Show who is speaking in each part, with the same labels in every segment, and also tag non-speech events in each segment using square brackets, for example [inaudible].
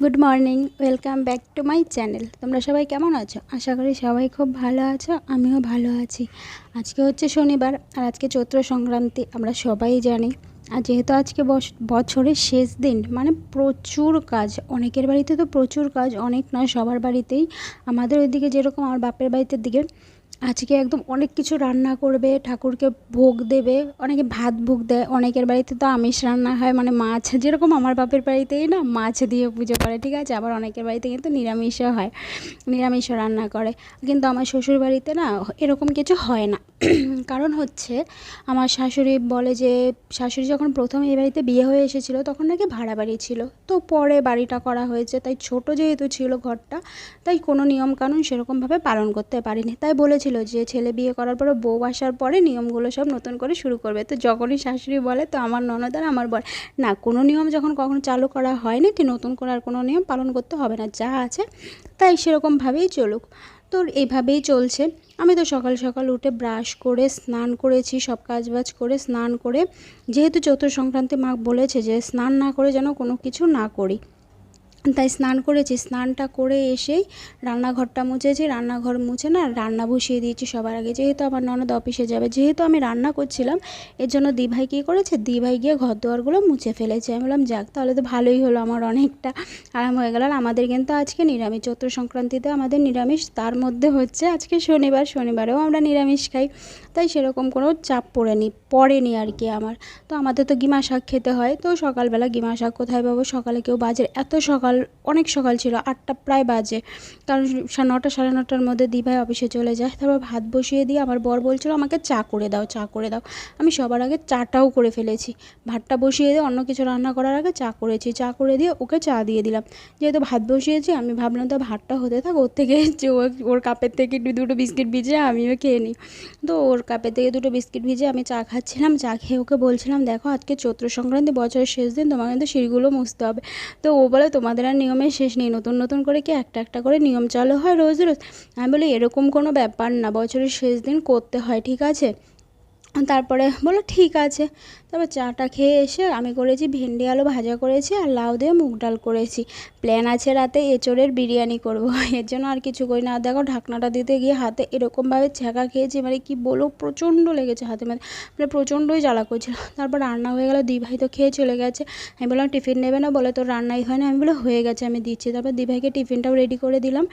Speaker 1: Good morning, welcome back to my channel. তোমরা সবাই কেমন আছো? আশা করি সবাই খুব ভালো আছো, আমিও ভালো আছি। আজকে হচ্ছে শনিবার আর আজকে চৈত্র সংক্রান্তি, আমরা সবাই জানি। আর যেহেতু আজকে বছরের শেষ দিন মানে প্রচুর কাজ, অনেকের বাড়িতে তো প্রচুর কাজ, অনেক নয়, সবার বাড়িতেই। আমাদের ওইদিকে যেরকম আমার বাপের বাড়িতে দিকে আজকে একদম অনেক কিছু রান্না করবে, ঠাকুরকে ভোগ দেবে, অনেকে ভাত ভোগ দেয়, অনেকের বাড়িতে তো আমিষ রান্না হয় মানে মাছ, যেরকম আমার বাপের বাড়িতেই না মাছ দিয়ে পুজো করে, ঠিক আছে? আবার অনেকের বাড়িতে কিন্তু নিরামিষও হয়, নিরামিষও রান্না করে। কিন্তু আমার শ্বশুর বাড়িতে না এরকম কিছু হয় না। [clears throat] কারণ হচ্ছে, আমার শাশুড়ি বলে যে, শাশুড়ি যখন প্রথম এই বাড়িতে বিয়ে হয়ে এসেছিল, তখন নাকি ভাড়া বাড়ি ছিল। তো পরে বাড়িটা করা হয়েছে, তাই ছোট যেহেতু ছিল ঘরটা, তাই কোনো নিয়মকানুন সেরকমভাবে পালন করতে পারিনি। তাই বলেছিল যে ছেলে বিয়ে করার পরে বউ আসার পরে নিয়মগুলো সব নতুন করে শুরু করবে। তো যখনই শাশুড়ি বলে, তো আমার ননদ আর আমার বলে না, কোনো নিয়ম যখন কখনো চালু করা হয়নি তো নতুন করে আর কোনো নিয়ম পালন করতে হবে না, যা আছে তাই সেরকমভাবেই চলুক। তো এইভাবেই চলছে। আমি তো সকাল সকাল উঠে ব্রাশ করে, স্নান করেছি, সব কাজবাজ করে, স্নান করে। যেহেতু চৈত্র সংক্রান্তি মা বলেছে যে, স্নান না করে যেন কোনো কিছু না করি। তাই স্নান করেছি। স্নানটা করে এসেই রান্নাঘরটা মুছেছি। রান্নাঘর মুছে না রান্না বসিয়ে দিয়েছি সবার আগে। যেহেতু আমার ননদ অফিসে যাবে, যেহেতু আমি রান্না করছিলাম, এর জন্য দিভাই কী করেছে? দিভাই গিয়ে ঘর দুয়ারগুলো মুছে ফেলেছে। আমি বললাম, যাক, তাহলে তো ভালোই হলো আমার অনেকটা আরাম হয়ে গেল। আর আমাদের কিন্তু আজকে নিরামিষ। চৈত্র সংক্রান্তিতে আমাদের নিরামিষ, তার মধ্যে হচ্ছে আজকে শনিবার। শনিবারেও আমরা নিরামিষ খাই। তাই সেরকম কোনো চাপ পড়েনি পড়েনি আর কি আমার। তো আমাদের তো গিমা শাক খেতে হয়, তো সকালবেলা গিমা শাক কোথায় পাবো? সকালে কেউ বাজে, এত সকাল, অনেক সকাল ছিল, আটটা প্রায় বাজে। কারণ নটা, সাড়ে নটার মধ্যে দিভাই অফিসে চলে যায়, তারপর ভাত বসিয়ে দিয়ে আমার বর বলছিল, আমাকে চা করে দাও, চা করে দাও। আমি সবার আগে চাটাও করে ফেলেছি। ভাতটা বসিয়ে দিয়ে অন্য কিছু রান্না করার আগে চা করেছি, চা করে দিয়ে ওকে চা দিয়ে দিলাম। যেহেতু ভাত বসিয়েছি, আমি ভাবলাম তো ভাতটা হতে থাক, ওর থেকে ওর কাপের থেকে দুটো বিস্কিট ভিজে আমিও খেয়ে নিই। তো ওর কাপের থেকে দুটো বিস্কিট ভিজে আমি চা খাচ্ছিলাম, চা খেয়ে ওকে বলছিলাম, দেখো, আজকে চৈত্র সংক্রান্তি বছরের শেষ দিন তোমাকে কিন্তু সিঁড়িগুলো মুছতে হবে। তো ও বলে, তোমাদের আর নিয়মের শেষ নেই, নতুন নতুন করে কি একটা একটা করে নিয়ম চালু হয় রোজ রোজ? আমি বলি, এরকম কোনো ব্যাপার না, বছরের শেষ দিন করতে হয়, ঠিক আছে? তারপরে বলো ঠিক আছে। তারপর চাটা খেয়ে এসে আমি করেছি, ভেন্ডি আলু ভাজা করেছি আর লাউ দিয়ে মুগ ডাল করেছি। প্ল্যান আছে রাতে এঁচোড়ের বিরিয়ানি করব। [laughs] এর জন্য আর কিছু করি না। দেখো ঢাকনাটা দিতে গিয়ে হাতে এরকমভাবে ছ্যাঁকা খেয়েছি মানে কি বলব প্রচণ্ড লেগেছে হাতে মানে মানে প্রচণ্ডই জ্বালা করছিল। তারপর রান্না হয়ে গেল, দিভাই তো খেয়ে চলে গেছে। আমি বললাম, টিফিন নেবে না? বলে, তোর রান্নাই হয় না আমি বলে, হয়ে গেছে, আমি দিচ্ছি। তারপর দিভাইকে টিফিনটাও রেডি করে দিলাম।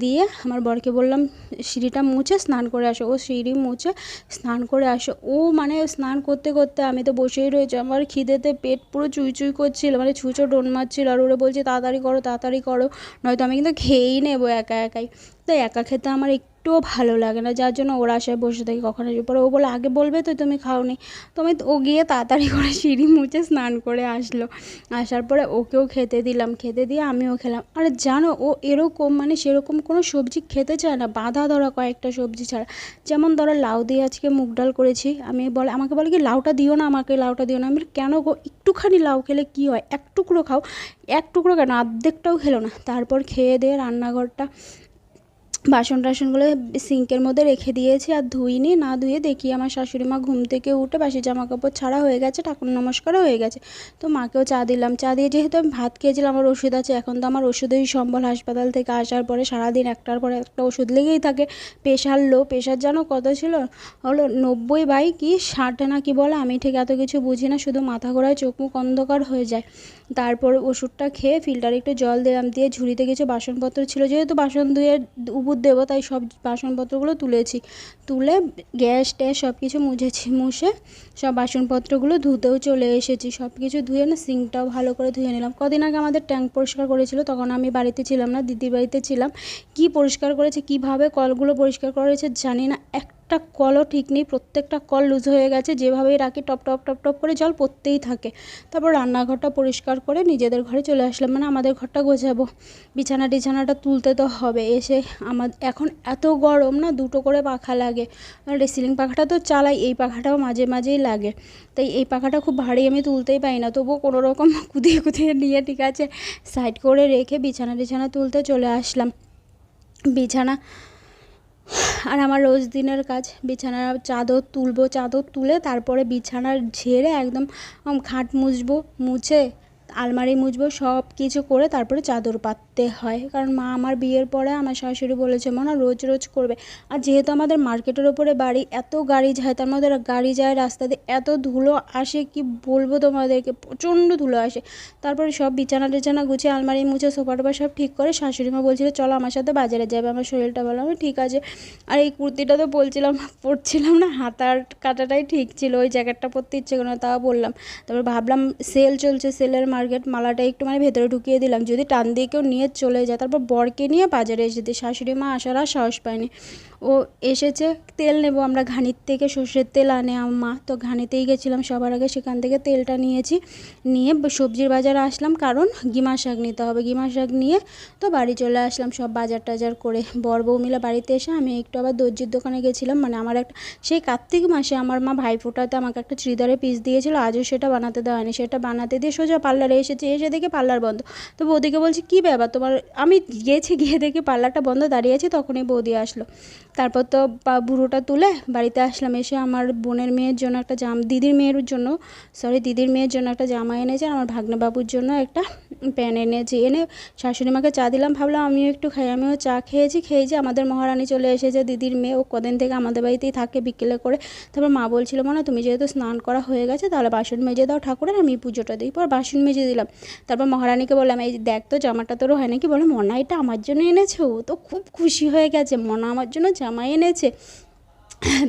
Speaker 1: দিয়ে আমার বরকে বললাম, সিঁড়িটা মুছে স্নান করে আসো। ও সিঁড়ি মুছে স্নান করে আসো। ও মানে স্নান করতে করতে আমি তো বসেই রয়েছে। আমার খিদেতে পেট পুরো চুই চুই করছিল মানে ছুঁচো ডোন মারছিল আর ওরা বলছে, তাড়াতাড়ি করো তাড়াতাড়ি করো। নয়তো আমি কিন্তু খেয়েই নেব একা একাই। তাই একা খেতে আমার একটুও ভালো লাগে না, যার জন্য ওর আশায় বসে থাকি কখন আসবে পরে ও বলে, আগে বলবে তো তুমি খাওনি। তো আমি ও গিয়ে তাড়াতাড়ি করে সিঁড়ি মুছে স্নান করে আসলো। আসার পরে ওকেও খেতে দিলাম, খেতে দিয়ে আমিও খেলাম। আর জানো, ও এরকম মানে সেরকম কোনো সবজি খেতে চায় না, বাঁধা ধরা কয়েকটা সবজি ছাড়া। যেমন ধরো লাউ দিয়ে আজকে মুগ ডাল করেছি, আমি বলে, আমাকে বলে কি, লাউটা দিও না আমাকে, লাউটা দিও না। আমি কেন গো, একটুখানি লাউ খেলে কি হয়? এক টুকরো খাও। এক টুকরো কেন? অর্ধেকটাও খেলো না। তারপর খেয়ে দিয়ে রান্নাঘরটা বাসন টাসনগুলো সিঙ্কের মধ্যে রেখে দিয়েছি আর ধুইনি, না ধুয়ে দেখি আমার শাশুড়ি মা ঘুম থেকে উঠে বাসি জামা কাপড় ছাড়া হয়ে গেছে, ঠাকুর নমস্কারও হয়ে গেছে। তো মাকেও চা দিলাম, চা দিয়ে যেহেতু আমি ভাত খেয়েছিলাম, আমার ওষুধ আছে, এখন তো আমার ওষুধেই সম্বল হাসপাতাল থেকে আসার পরে সারাদিন একটার পরে একটা ওষুধ লেগেই থাকে। প্রেশার লো, প্রেশার জানো কত ছিল? হলো নব্বই বাই কি, ষাট না কি বলে, আমি ঠিক এত কিছু বুঝি না, শুধু মাথা ঘোরায় চোখ মুখ অন্ধকার হয়ে যায়। তারপর ওষুধটা খেয়ে ফিল্টারে একটু জল দিলাম, দিয়ে ঝুড়িতে কিছু বাসনপত্র ছিল, যেহেতু বাসন ধুয়ে উবুর দেবো তাই সব বাসনপত্রগুলো তুলেছি। তুলে গ্যাস ট্যাস সব কিছু মুছেছি, মুছে সব বাসনপত্রগুলো ধুতেও চলে এসেছি। সব কিছু ধুয়ে না সিঙ্কটাও ভালো করে ধুয়ে নিলাম। কদিন আগে আমাদের ট্যাঙ্ক পরিষ্কার করেছিল, তখন আমি বাড়িতে ছিলাম না, দিদির বাড়িতে ছিলাম। কি পরিষ্কার করেছে, কীভাবে কলগুলো পরিষ্কার করেছে জানি না। একটা কলও ঠিক নেই, প্রত্যেকটা কল লুজ হয়ে গেছে, যেভাবেই রাখি টপ টপ টপ টপ করে জল পড়তেই থাকে। তারপর রান্নাঘরটা পরিষ্কার করে নিজেদের ঘরে চলে আসলাম মানে আমাদের ঘরটা গোছাবো। বিছানা টিছানাটা তুলতে তো হবে, এসে আমার, এখন এত গরম না, দুটো করে পাখা লাগে। আর সিলিং পাখাটা তো চালাই, এই পাখাটাও মাঝে মাঝেই লাগে। তাই এই পাখাটা খুব ভারী আমি তুলতেই পারি না, তবুও কোনো রকম [laughs] কুদিয়ে কুদিয়ে নিয়ে ঠিক আছে সাইড করে রেখে বিছানা টিছানা তুলতে চলে আসলাম। বিছানা আর আমার রোজ দিনের কাজ, বিছানার চাদর তুলবো, চাদর তুলে তারপরে বিছানার ঝেড়ে একদম খাট মুছবো, মুছে আলমারি মুছবো, সব কিছু করে তারপরে চাদর পাততে হয়। কারণ মা আমার বিয়ের পরে আমার শাশুড়ি বলেছে, মনে, রোজ রোজ করবে। আর যেহেতু আমাদের মার্কেটের ওপরে বাড়ি, এত গাড়ি যায়, তার মধ্যে গাড়ি যায় রাস্তাতে এত ধুলো আসে, কি বলব তোমাদেরকে? প্রচণ্ড ধুলো আসে। তারপরে সব বিছানা টিছানা গুছিয়ে, আলমারি মুছে সোফা টোফা সব ঠিক করে, শাশুড়ি মা বলছিল, চলো আমার সাথে বাজারে যাবে, আমার শরীরটা ভালো আমি ঠিক আছে। আর এই কুর্তিটা তো বলছিলাম, পরছিলাম না, হাতার কাটাটাই ঠিক ছিল, ওই জ্যাকেটটা পরতে ইচ্ছে করে তাও বললাম। তারপর ভাবলাম, সেল চলছে, সেলের মার্কেট মালাটা একটু মানে ভেতরে ঢুকিয়ে দিলাম। যদি টান দিয়ে কেউ নিয়ে চলে যায়, তারপর বরকে নিয়ে বাজারে এসে দিই শাশুড়ি মা আসার আর সাহস পায়নি। ও এসেছে, তেল নেব, আমরা ঘানির থেকে সর্ষের তেল আনে, আমার মা তো ঘানিতেই গেছিলাম সবার আগে, সেখান থেকে তেলটা নিয়েছি, নিয়ে সবজির বাজারে আসলাম, কারণ গিমা শাক নিতে হবে গিমা শাক নিয়ে তো বাড়ি চলে আসলাম, সব বাজার টাজার করে, বর মিলে বাড়িতে এসে আমি একটু আবার দর্জির দোকানে গেছিলাম মানে আমার একটা, সেই কার্তিক মাসে আমার মা ভাইফোঁটাতে আমাকে একটা চুড়িদারের পিস দিয়েছিল, আজও সেটা বানাতে দেওয়া হয়নি, সেটা বানাতে দিয়ে সোজা পার্লারে এসেছে, এসে দেখে পার্লার বন্ধ, তো বৌদিকে বলছি, কী ব্যাপার? তোমার, আমি গিয়েছি গিয়ে দেখে পার্লারটা বন্ধ দাঁড়িয়ে আছি, তখনই বৌদি আসলো। তারপর তো বুড়োটা তুলে বাড়িতে আসলাম। এসে আমার বোনের মেয়ের জন্য একটা জাম, দিদির মেয়ের জন্য সরি দিদির মেয়ের জন্য একটা জামা এনেছে আমার ভাগ্নে বাবুর জন্য একটা প্যান এনেছি এনে শাশুড়ি মাকে চা দিলাম, ভাবলাম আমিও একটু খাই, আমিও চা খেয়েছি খেয়েছি আমাদের মহারানী চলে এসেছে, দিদির মেয়ে, ও কদিন থেকে আমাদের বাড়িতেই থাকে বিকেলে করে। তারপর মা বলছিল, মনে, তুমি যেহেতু স্নান করা হয়ে গেছে, তাহলে বাসন মেজে দাও ঠাকুরের, আমি পুজোটা দিই। পর বাসন মেজে দিলাম। তারপর মহারানীকে বললাম, এই দেখ তো, জামাটা তোর হয় নাকি? বলে মনা, এটা আমার জন্য এনেছে? তো খুব খুশি হয়ে গেছে, মনা আমার জন্য জামা এনেছে।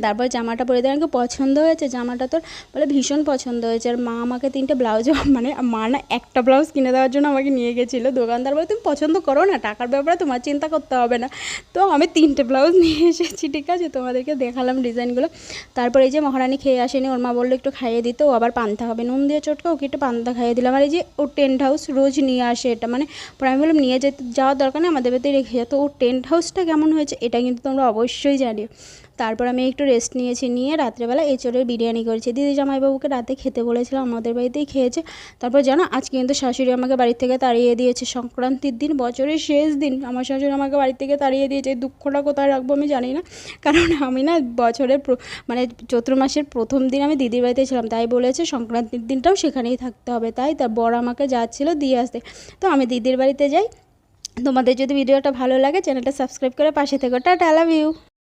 Speaker 1: তারপর জামাটা পরে আমাকে পছন্দ হয়েছে, জামাটা তোর বলে ভীষণ পছন্দ হয়েছে। আর মা আমাকে তিনটে ব্লাউজ মানে মা না একটা ব্লাউজ কিনে দেওয়ার জন্য আমাকে নিয়ে গেছিল দোকানদার বলে, তুমি পছন্দ করো না, টাকার ব্যাপারে তোমার চিন্তা করতে হবে না। তো আমি তিনটে ব্লাউজ নিয়ে এসেছি, ঠিক আছে? তোমাদেরকে দেখালাম ডিজাইনগুলো। তারপর এই যে মহারানী খেয়ে আসেনি, ওর মা বলল একটু খাইয়ে দিতে ও আবার পান্তা হবে। নুন দিয়ে চটকা ওকে একটু পান্তা খাইয়ে দিলাম। আর এই যে ও টেন্ট হাউস রোজ নিয়ে আসে এটা মানে পরে আমি বললাম নিয়ে যেতে, যাওয়ার দরকার নেই, আমাদের বাড়িতে রেখে যায় তো ও টেন্ট হাউসটা কেমন হয়েছে, এটা কিন্তু তোমরা অবশ্যই জানিও। তারপর আমি একটু রেস্ট নিয়েছি, নিয়ে রাত্রেবেলা এঁচড়ের বিরিয়ানি করেছি। দিদি জামাইবাবুকে রাতে খেতে বলেছিলাম, আমাদের বাড়িতেই খেয়েছে। তারপর জানো আজকে কিন্তু শাশুড়ি আমাকে বাড়ি থেকে তাড়িয়ে দিয়েছে। সংক্রান্তির দিন, বছরের শেষ দিন, আমার শাশুড়ি আমাকে বাড়ি থেকে তাড়িয়ে দিয়েছে। দুঃখটা কোথায় রাখব আমি জানি না। কারণ আমি না বছরের মানে চৈত্র মাসের প্রথম দিন আমি দিদির বাড়িতে ছিলাম, তাই বলেছে সংক্রান্তির দিনটাও সেখানেই থাকতে হবে। তাই তার বর আমাকে যাচ্ছিল দিয়ে আসতে। তো আমি দিদির বাড়িতে যাই। তোমাদের যদি ভিডিওটা ভালো লাগে, চ্যানেলটা সাবস্ক্রাইব করে পাশে থেকো। Tata love you